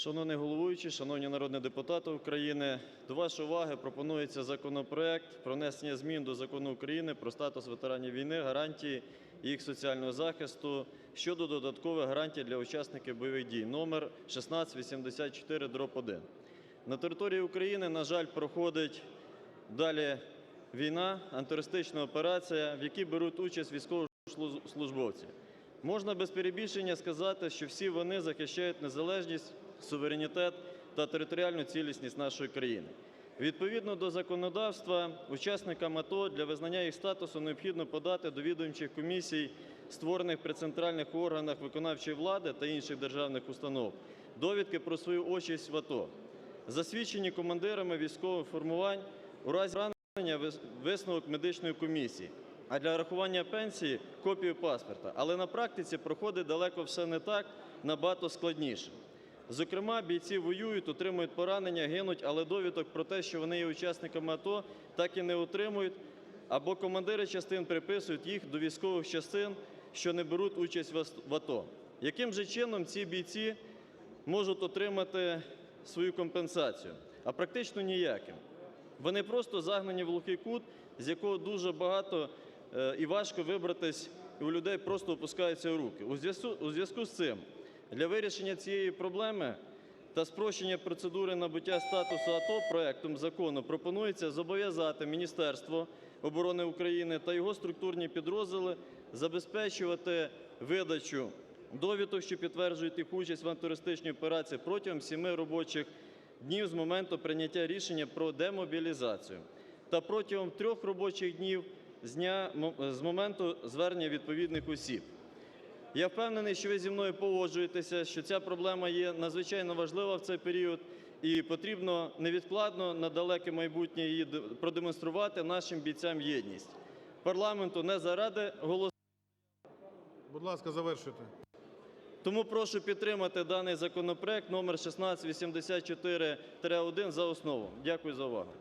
Шановний головуючий, шановні народні депутати України, до вашої уваги пропонується законопроект про внесення змін до Закону України "Про статус ветеранів війни, гарантії їх соціального захисту" щодо додаткових гарантій для учасників бойових дій (номер 1684/1). На території України, на жаль, проходить далі війна, антитерористична операція, в якій беруть участь військовослужбовці. Можна без перебільшення сказати, що всі вони захищають незалежність, суверенітет та територіальну цілісність нашої країни. Відповідно до законодавства учасникам АТО для визнання їх статусу необхідно подати до відомчих комісій, створених при центральних органах виконавчої влади та інших державних установ, довідки про свою участь в АТО, засвідчені командирами військових формувань, у разі поранення висновок медичної комісії, а для рахування пенсії – копію паспорта. Але на практиці проходить далеко все не так, набагато складніше. Зокрема, бійці воюють, отримують поранення, гинуть, але довідок про те, що вони є учасниками АТО, так і не отримують, або командири частин приписують їх до військових частин, що не беруть участь в АТО. Яким же чином ці бійці можуть отримати свою компенсацію? А практично ніяким. Вони просто загнані в глухий кут, з якого дуже багато і важко вибратись, і у людей просто опускаються руки. У зв'язку з цим для вирішення цієї проблеми та спрощення процедури набуття статусу АТО проектом закону пропонується зобов'язати Міністерство оборони України та його структурні підрозділи забезпечувати видачу довідок, що підтверджують їх участь в антитерористичній операції протягом 7 робочих днів з моменту прийняття рішення про демобілізацію та протягом 3 робочих днів з моменту звернення відповідних осіб. Я впевнений, що ви зі мною погоджуєтеся, що ця проблема є надзвичайно важлива в цей період, і потрібно невідкладно на далеке майбутнє її продемонструвати нашим бійцям єдність. Парламенту не заради голосування, Будь ласка, завершуйте. тому прошу підтримати даний законопроект номер 1684-1 за основу. Дякую за увагу.